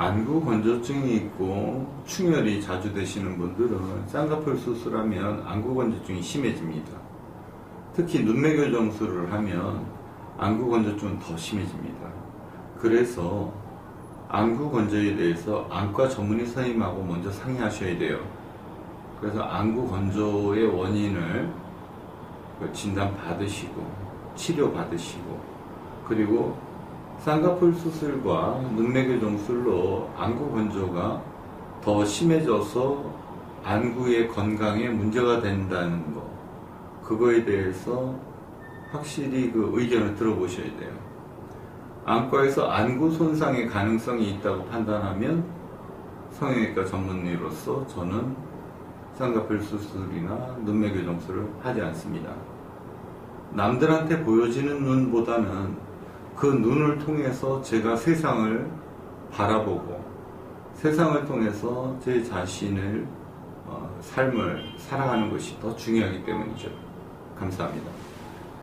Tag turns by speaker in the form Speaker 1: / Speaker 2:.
Speaker 1: 안구 건조증이 있고 충혈이 자주 되시는 분들은 쌍꺼풀 수술하면 안구 건조증이 심해집니다. 특히 눈매교 정수를 하면 안구 건조증은 더 심해집니다. 그래서 안구 건조에 대해서 안과 전문의 선생님하고 먼저 상의하셔야 돼요. 그래서 안구 건조의 원인을 그 진단 받으시고 치료 받으시고 그리고 쌍꺼풀 수술과 눈매교 정술로 안구 건조가 더 심해져서 안구의 건강에 문제가 된다는 거 그거에 대해서 확실히 그 의견을 들어보셔야 돼요. 안과에서 안구 손상의 가능성이 있다고 판단하면 성형외과 전문의로서 저는 쌍꺼풀 수술이나 눈매교 정술을 하지 않습니다. 남들한테 보여지는 눈보다는 그 눈을 통해서 제가 세상을 바라보고 세상을 통해서 제 자신을 어, 삶을 살아가는 것이 더 중요하기 때문이죠. 감사합니다.